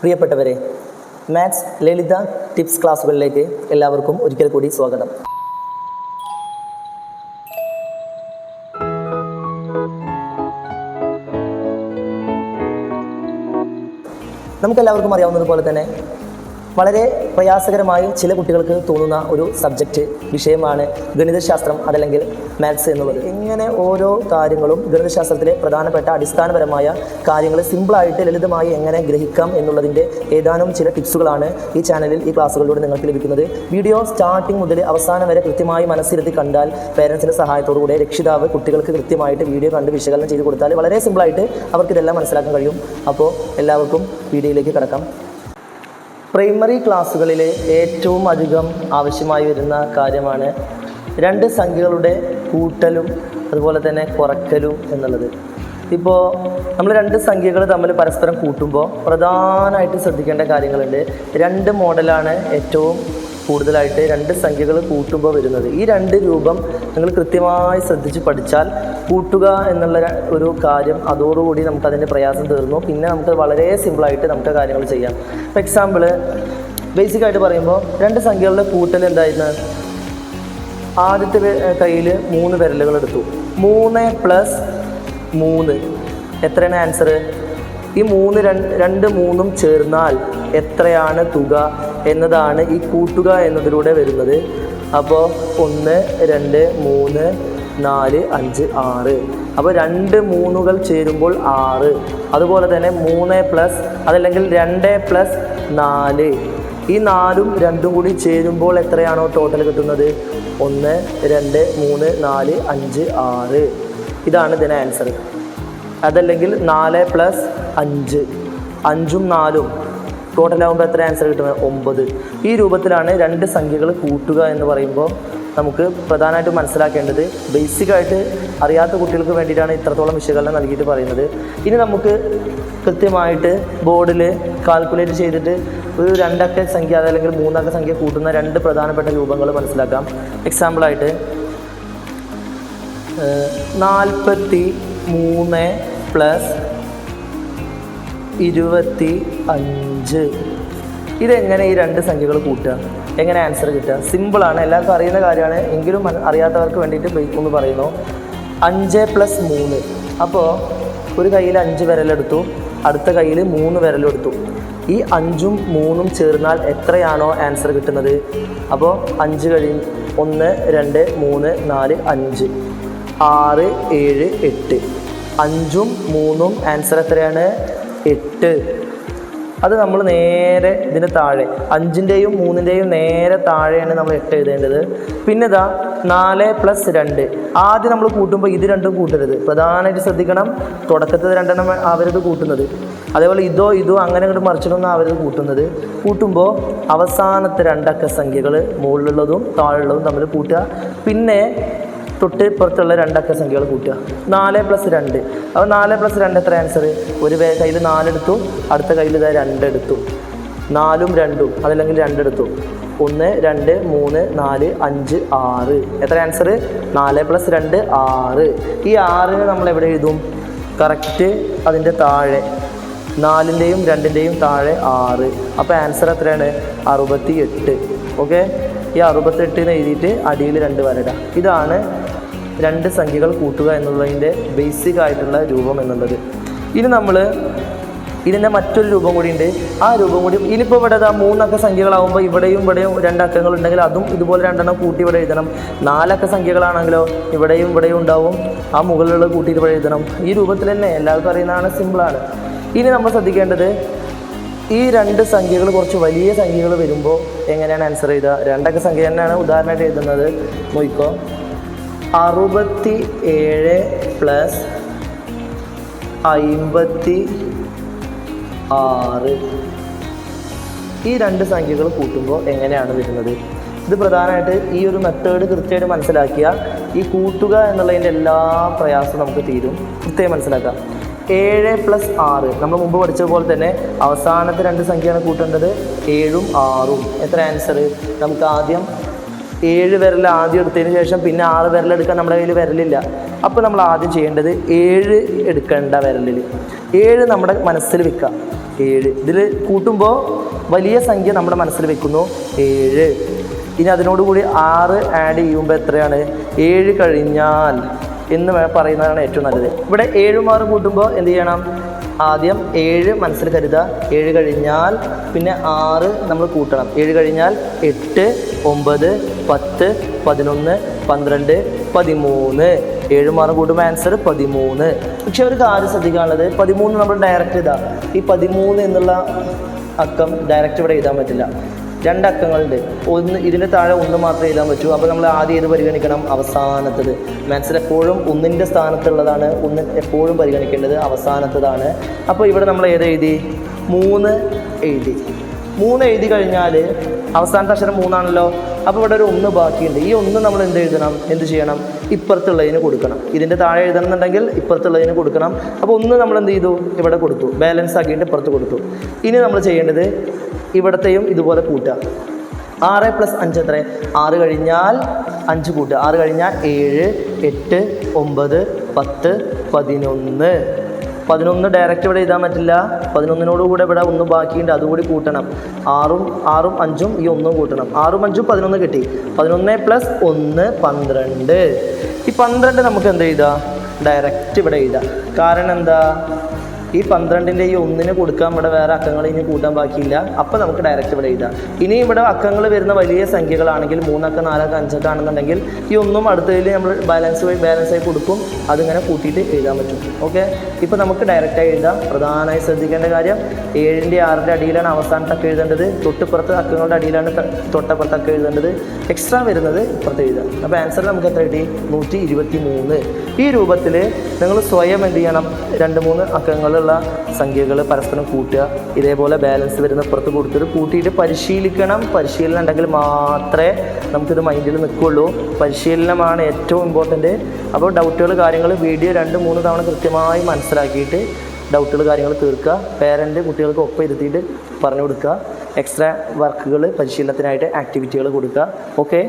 പ്രിയപ്പെട്ടവരെ മാത്സ് ലളിത ടിപ്സ് ക്ലാസ്സുകളിലേക്ക് എല്ലാവർക്കും ഒരിക്കൽ കൂടി സ്വാഗതം. നമുക്കെല്ലാവർക്കും അറിയാവുന്നതുപോലെ തന്നെ വളരെ പ്രയാസകരമായി ചില കുട്ടികൾക്ക് തോന്നുന്ന ഒരു സബ്ജക്റ്റ് വിഷയമാണ് ഗണിതശാസ്ത്രം അതല്ലെങ്കിൽ മാത്സ് എന്നുള്ളത്. ഇങ്ങനെ ഓരോ കാര്യങ്ങളും ഗണിതശാസ്ത്രത്തിലെ പ്രധാനപ്പെട്ട അടിസ്ഥാനപരമായ കാര്യങ്ങൾ സിമ്പിളായിട്ട് ലളിതമായി എങ്ങനെ ഗ്രഹിക്കാം എന്നുള്ളതിന്റെ ഏതാനും ചില ടിപ്സുകളാണ് ഈ ചാനലിൽ ഈ ക്ലാസ്സുകളിലൂടെ നിങ്ങൾക്ക് ലഭിക്കുന്നത്. വീഡിയോ സ്റ്റാർട്ടിംഗ് മുതൽ അവസാനം വരെ കൃത്യമായി മനസ്സിരുത്തി കണ്ടാൽ പേരൻസിന്റെ സഹായത്തോടുകൂടെ രക്ഷിതാവ് കുട്ടികൾക്ക് കൃത്യമായിട്ട് വീഡിയോ കണ്ട് വിശകലനം ചെയ്ത് കൊടുത്താൽ വളരെ സിമ്പിളായിട്ട് അവർക്ക് ഇതെല്ലാം മനസ്സിലാക്കാൻ കഴിയും. അപ്പോൾ എല്ലാവർക്കും വീഡിയോയിലേക്ക് കിടക്കാം. പ്രൈമറി ക്ലാസ്സുകളിലെ ഏറ്റവും അധികം ആവശ്യമായി വരുന്ന കാര്യമാണ് രണ്ട് സംഖ്യകളുടെ കൂട്ടലും അതുപോലെ തന്നെ കുറയ്ക്കലും എന്നുള്ളത്. ഇപ്പോൾ നമ്മൾ രണ്ട് സംഖ്യകൾ തമ്മിൽ പരസ്പരം കൂട്ടുമ്പോൾ പ്രധാനമായിട്ട് ശ്രദ്ധിക്കേണ്ട കാര്യങ്ങളുണ്ട്. രണ്ട് മോഡലാണ് ഏറ്റവും കൂടുതലായിട്ട് രണ്ട് സംഖ്യകൾ കൂട്ടുമ്പോൾ വരുന്നത്. ഈ രണ്ട് രൂപം നിങ്ങൾ കൃത്യമായി ശ്രദ്ധിച്ച് പഠിച്ചാൽ കൂട്ടുക എന്നുള്ള ഒരു കാര്യം അതോടുകൂടി നമുക്ക് അതിന്റെ പ്രയാസം തീർന്നു. പിന്നെ നമുക്ക് വളരെ സിമ്പിളായിട്ട് നമുക്ക് കാര്യങ്ങൾ ചെയ്യാം. ഫോർ എക്സാമ്പിൾ ബേസിക്കായിട്ട് പറയുമ്പോൾ രണ്ട് സംഖ്യകളുടെ കൂട്ടൽ എന്തായിരുന്നു? ആദ്യത്തെ കയ്യിൽ മൂന്ന് വിരലുകൾ എടുത്തു. മൂന്ന് പ്ലസ് മൂന്ന്. എത്രയാണ് ആൻസർ ഈ മൂന്ന് രണ്ട് മൂന്നും ചേർന്നാൽ എത്രയാണ് തുക എന്നതാണ് ഈ കൂട്ടുക എന്നതിലൂടെ വരുന്നത്. അപ്പോൾ ഒന്ന് രണ്ട് മൂന്ന് നാല് അഞ്ച് ആറ്. അപ്പോൾ രണ്ട് മൂന്നുകൾ ചേരുമ്പോൾ ആറ്. അതുപോലെ തന്നെ മൂന്ന് പ്ലസ് അതല്ലെങ്കിൽ രണ്ട് പ്ലസ് നാല്. ഈ നാലും രണ്ടും കൂടി ചേരുമ്പോൾ എത്രയാണോ ടോട്ടൽ കിട്ടുന്നത്? ഒന്ന് രണ്ട് മൂന്ന് നാല് അഞ്ച് ആറ്. ഇതാണ് ഇതിന് ആൻസർ അതല്ലെങ്കിൽ നാല് പ്ലസ് അഞ്ച്. അഞ്ചും നാലും. ടോട്ടൽ ആകുമ്പോൾ എത്ര ആൻസർ കിട്ടുന്നത്? ഒമ്പത്. ഈ രൂപത്തിലാണ് രണ്ട് സംഖ്യകൾ കൂട്ടുക എന്ന് പറയുമ്പോൾ നമുക്ക് പ്രധാനമായിട്ടും മനസ്സിലാക്കേണ്ടത് ബേസിക്കായിട്ട് അറിയാത്ത കുട്ടികൾക്ക് വേണ്ടിയിട്ടാണ് ഇത്രത്തോളം വിശകലനം നൽകിയിട്ട് പറയുന്നത്. ഇനി നമുക്ക് കൃത്യമായിട്ട് ബോർഡിൽ കാൽക്കുലേറ്റ് ചെയ്തിട്ട് ഒരു രണ്ടക്ക സംഖ്യ അതല്ലെങ്കിൽ മൂന്നക്ക സംഖ്യ കൂട്ടുന്ന രണ്ട് പ്രധാനപ്പെട്ട രൂപങ്ങൾ മനസ്സിലാക്കാം. എക്സാമ്പിളായിട്ട് നാൽപ്പത്തി മൂന്ന് പ്ലസ് ഇരുപത്തി അഞ്ച്. ഇതെങ്ങനെ ഈ രണ്ട് സംഖ്യകൾ കൂട്ടുക? എങ്ങനെ ആൻസർ കിട്ടുക? സിമ്പിളാണ് എല്ലാവർക്കും അറിയുന്ന കാര്യമാണ്. എങ്കിലും അറിയാത്തവർക്ക് വേണ്ടിയിട്ട് ഒന്ന് പറയുന്നു. അഞ്ച് പ്ലസ് മൂന്ന്. അപ്പോൾ ഒരു കയ്യിൽ അഞ്ച് വിരലെടുത്തു അടുത്ത കയ്യിൽ മൂന്ന് വിരലെടുത്തു ഈ അഞ്ചും മൂന്നും ചേർന്നാൽ എത്രയാണോ ആൻസർ കിട്ടുന്നത്? അപ്പോൾ അഞ്ച് കഴിഞ്ഞ് ഒന്ന് രണ്ട് മൂന്ന് നാല് അഞ്ച്. ആറ് ഏഴ് എട്ട്. അഞ്ചും മൂന്നും ആൻസർ എത്രയാണ്? എട്ട്. അത് നമ്മൾ നേരെ ഇതിന് താഴെ അഞ്ചിന്റെയും മൂന്നിന്റെയും നേരെ താഴെയാണ് നമ്മൾ എട്ട് എഴുതേണ്ടത്. പിന്നെ ഇതാ നാല് പ്ലസ് രണ്ട്. ആദ്യം നമ്മൾ കൂട്ടുമ്പോൾ ഇത് രണ്ടും കൂട്ടരുത്. പ്രധാനമായിട്ട് ശ്രദ്ധിക്കണം തുടക്കത്തിൽ രണ്ടെണ്ണം അവരത് കൂട്ടുന്നത്. അതേപോലെ ഇതോ ഇതോ അങ്ങനെ അങ്ങോട്ട് മറിച്ചിട്ടൊന്നും അവരത് കൂട്ടുന്നത്. കൂട്ടുമ്പോൾ അവസാനത്തെ രണ്ടക്ക സംഖ്യകൾ മുകളിലുള്ളതും താഴെയുള്ളതും തമ്മിൽ കൂട്ടുക. പിന്നെ തൊട്ട് പുറത്തുള്ള രണ്ടക്ക സംഖ്യകൾ കൂട്ടുക. നാല് പ്ലസ് രണ്ട്. അപ്പോൾ നാല് പ്ലസ് രണ്ട് എത്ര ആൻസർ ഒരു കയ്യിൽ നാലെടുത്തു അടുത്ത കയ്യിൽ ഇതാ രണ്ടെടുത്തു നാലും രണ്ടും അതല്ലെങ്കിൽ രണ്ടെടുത്തു ഒന്ന് രണ്ട് മൂന്ന് നാല് അഞ്ച് ആറ്. എത്ര ആൻസർ നാല് പ്ലസ് രണ്ട് ആറ്. ഈ ആറിന് നമ്മൾ എവിടെ എഴുതും? കറക്റ്റ് അതിന്റെ താഴെ. നാലിന്റെയും രണ്ടിന്റെയും താഴെ ആറ്. അപ്പോൾ ആൻസർ എത്രയാണ്? അറുപത്തി എട്ട് ഓക്കെ ഈ അറുപത്തെട്ടിന് എഴുതിയിട്ട് അടിയിൽ രണ്ട് വരട. ഇതാണ് രണ്ട് സംഖ്യകൾ കൂട്ടുക എന്നുള്ളതിന്റെ ബേസിക് ആയിട്ടുള്ള രൂപം എന്നുള്ളത്. ഇനി നമ്മൾ ഇതിന്റെ മറ്റൊരു രൂപം കൂടി ഉണ്ട്. ആ രൂപം കൂടി ഇനിയിപ്പോൾ ഇവിടെ ദാ മൂന്നക്ക സംഖ്യകളാകുമ്പോൾ ഇവിടെയും ഇവിടെയും രണ്ടക്കങ്ങൾ ഉണ്ടെങ്കിൽ അതും ഇതുപോലെ രണ്ടെണ്ണം കൂട്ടി ഇവിടെ എഴുതണം. നാലക്ക സംഖ്യകളാണെങ്കിലോ ഇവിടെയും ഇവിടെയും ഉണ്ടാവും. ആ മുകളിലുള്ള കൂട്ടിയിട്ട് ഇവിടെ എഴുതണം. ഈ രൂപത്തിൽ തന്നെ എല്ലാവർക്കും അറിയുന്നതാണ് സിമ്പിളാണ് ഇനി നമ്മൾ ശ്രദ്ധിക്കേണ്ടത് ഈ രണ്ട് സംഖ്യകൾ കുറച്ച് വലിയ സംഖ്യകൾ വരുമ്പോൾ എങ്ങനെയാണ് ആൻസർ ചെയ്യുക രണ്ടക്ക സംഖ്യ തന്നെയാണ് ഉദാഹരണമായിട്ട് എഴുതുന്നത്. നോക്കിക്കോ. അറുപത്തി ഏഴ് പ്ലസ് അയിമ്പത്തി ആറ് ഈ രണ്ട് സംഖ്യകൾ കൂട്ടുമ്പോൾ എങ്ങനെയാണ് വരുന്നത്? ഇത് പ്രധാനമായിട്ട് ഈ ഒരു മെത്തേഡ് കൃത്യമായിട്ട് മനസ്സിലാക്കിയാൽ ഈ കൂട്ടുക എന്നുള്ളതിന്റെ എല്ലാ പ്രയാസവും നമുക്ക് തീരും. കൃത്യമായി മനസ്സിലാക്കാം. ഏഴ് പ്ലസ് ആറ്. നമ്മൾ മുമ്പ് പഠിച്ചതുപോലെ തന്നെ അവസാനത്തെ രണ്ട് സംഖ്യയാണ് കൂട്ടേണ്ടത്. ഏഴും ആറും. എത്ര ആൻസർ നമുക്ക് ആദ്യം ഏഴ് വിരൽ ആദ്യം എടുത്തതിന് ശേഷം പിന്നെ ആറ് വിരൽ എടുക്കാൻ നമ്മുടെ കയ്യിൽ വിരലില്ല. അപ്പോൾ നമ്മൾ ആദ്യം ചെയ്യേണ്ടത് ഏഴ് എടുക്കേണ്ട വിരലിൽ ഏഴ് നമ്മുടെ മനസ്സിൽ വെക്കുക. ഏഴ്. ഇതിൽ കൂട്ടുമ്പോൾ വലിയ സംഖ്യ നമ്മുടെ മനസ്സിൽ വെക്കുന്നു. ഏഴ്. ഇനി അതിനോടുകൂടി ആറ് ആഡ് ചെയ്യുമ്പോൾ എത്രയാണ്? ഏഴ് കഴിഞ്ഞാൽ എന്ന് പറയുന്നതാണ് ഏറ്റവും നല്ലത്. ഇവിടെ ഏഴും ആറും കൂട്ടുമ്പോൾ എന്ത് ചെയ്യണം? ആദ്യം ഏഴ് മനസ്സിൽ കരുതുക. ഏഴ് കഴിഞ്ഞാൽ പിന്നെ ആറ് നമ്മൾ കൂട്ടണം. ഏഴ് കഴിഞ്ഞാൽ എട്ട് ഒമ്പത് പത്ത് പതിനൊന്ന് പന്ത്രണ്ട് പതിമൂന്ന്. ഏഴ് മാറും കൂട്ടുമ്പോൾ ആൻസർ പതിമൂന്ന്. പക്ഷെ ഒരു കാര്യം ശ്രദ്ധിക്കാനുള്ളത് പതിമൂന്ന് നമ്മൾ ഡയറക്റ്റ് ഇതാ. ഈ പതിമൂന്ന് എന്നുള്ള അക്കം ഡയറക്റ്റ് ഇവിടെ എഴുതാൻ പറ്റില്ല. രണ്ട് അക്കങ്ങളുണ്ട് ഒന്ന് ഇതിന്റെ താഴെ ഒന്ന് മാത്രമേ എഴുതാൻ പറ്റൂ. അപ്പോൾ നമ്മൾ ആദ്യം ഏത് പരിഗണിക്കണം? അവസാനത്തത്. മാത്സിൽ എപ്പോഴും ഒന്നിന്റെ സ്ഥാനത്തുള്ളതാണ് ഒന്ന് എപ്പോഴും പരിഗണിക്കേണ്ടത് അവസാനത്തതാണ്. അപ്പോൾ ഇവിടെ നമ്മൾ ഏത് എഴുതി? മൂന്ന് എഴുതി. മൂന്ന് എഴുതി കഴിഞ്ഞാൽ അവസാനത്തെ അക്ഷരം മൂന്നാണല്ലോ. അപ്പോൾ ഇവിടെ ഒരു ഒന്ന് ബാക്കിയുണ്ട്. ഈ ഒന്ന് നമ്മൾ എന്ത് എഴുതണം? എന്ത് ചെയ്യണം? ഇപ്പുറത്തുള്ളതിന് കൊടുക്കണം. ഇതിന്റെ താഴെ എഴുതണമെന്നുണ്ടെങ്കിൽ ഇപ്പുറത്തുള്ളതിന് കൊടുക്കണം. അപ്പോൾ ഒന്ന് നമ്മൾ എന്ത് ചെയ്തു? ഇവിടെ കൊടുത്തു. ബാലൻസ് ആക്കിയിട്ട് ഇപ്പുറത്ത് കൊടുത്തു. ഇനി നമ്മൾ ചെയ്യേണ്ടത് ഇവിടത്തെയും ഇതുപോലെ കൂട്ടുക. ആറ് പ്ലസ് അഞ്ച് എത്ര ആറ് കഴിഞ്ഞാൽ അഞ്ച് കൂട്ടുക. ആറ് കഴിഞ്ഞാൽ ഏഴ് എട്ട് ഒമ്പത് പത്ത് പതിനൊന്ന്. പതിനൊന്ന് ഡയറക്റ്റ് ഇവിടെ എഴുതാൻ പറ്റില്ല. പതിനൊന്നിനോട് കൂടെ ഇവിടെ ഒന്ന് ബാക്കിയുണ്ട്. അതുകൂടി കൂട്ടണം. ആറും ആറും അഞ്ചും ഈ ഒന്നും കൂട്ടണം. ആറും അഞ്ചും പതിനൊന്ന് കിട്ടി. പതിനൊന്ന് പ്ലസ് ഒന്ന് പന്ത്രണ്ട്. ഈ പന്ത്രണ്ട് നമുക്ക് എന്ത് എഴുതാം? ഡയറക്റ്റ് ഇവിടെ എഴുതാം. കാരണം എന്താ? ഈ പന്ത്രണ്ടിന്റെ ഈ ഒന്നിന് കൊടുക്കാൻ ഇവിടെ വേറെ അക്കങ്ങൾ ഇനി കൂട്ടാൻ ബാക്കിയില്ല. അപ്പോൾ നമുക്ക് ഡയറക്റ്റ് ഇവിടെ എഴുതാം. ഇനി ഇവിടെ അക്കങ്ങൾ വരുന്ന വലിയ സംഖ്യകളാണെങ്കിൽ മൂന്നക്ക നാലക്ക അഞ്ചക്ക ആണെന്നുണ്ടെങ്കിൽ ഈ ഒന്നും അടുത്തതിൽ നമ്മൾ ബാലൻസ് വഴി ബാലൻസ് ആയി കൊടുക്കും. അതിങ്ങനെ കൂട്ടിയിട്ട് എഴുതാൻ പറ്റും. ഓക്കെ ഇപ്പോൾ നമുക്ക് ഡയറക്റ്റായി എഴുതാം. പ്രധാനമായി ശ്രദ്ധിക്കേണ്ട കാര്യം ഏഴിന്റെ ആറിന്റെ അടിയിലാണ് അവസാനത്തെ അക്ക എഴുതേണ്ടത്. തൊട്ടിപ്പുറത്ത് അക്കങ്ങളുടെ അടിയിലാണ് തൊട്ടപ്പുറത്തൊക്കെ എഴുതേണ്ടത്. എക്സ്ട്രാ വരുന്നത് ഇപ്പുറത്ത് എഴുതാം. അപ്പോൾ ആൻസർ നമുക്ക് എത്ര കിട്ടി? നൂറ്റി ഇരുപത്തി മൂന്ന് ഈ രൂപത്തിൽ നിങ്ങൾ സ്വയം എന്ത് ചെയ്യണം? രണ്ട് മൂന്ന് അക്കങ്ങളുള്ള സംഖ്യകൾ പരസ്പരം കൂട്ടുക. ഇതേപോലെ ബാലൻസ് വരുന്ന പുറത്ത് കൊടുത്തിട്ട് കൂട്ടിയിട്ട് പരിശീലിക്കണം. പരിശീലനം ഉണ്ടെങ്കിൽ മാത്രമേ നമുക്കിത് മൈൻഡിൽ നിൽക്കുള്ളൂ പരിശീലനമാണ് ഏറ്റവും ഇമ്പോർട്ടന്റ് അപ്പോൾ ഡൗട്ടുകൾ കാര്യങ്ങൾ വീഡിയോ രണ്ട് മൂന്ന് തവണ കൃത്യമായി മനസ്സിലാക്കിയിട്ട് ഡൗട്ടുകൾ കാര്യങ്ങൾ തീർക്കുക. പേരന്റ് കുട്ടികൾക്ക് ഒപ്പം ഇരുത്തിയിട്ട് പറഞ്ഞു കൊടുക്കുക എക്സ്ട്രാ വർക്കുകൾ പരിശീലനത്തിനായിട്ട് ആക്ടിവിറ്റികൾ കൊടുക്കുക. ഓക്കെ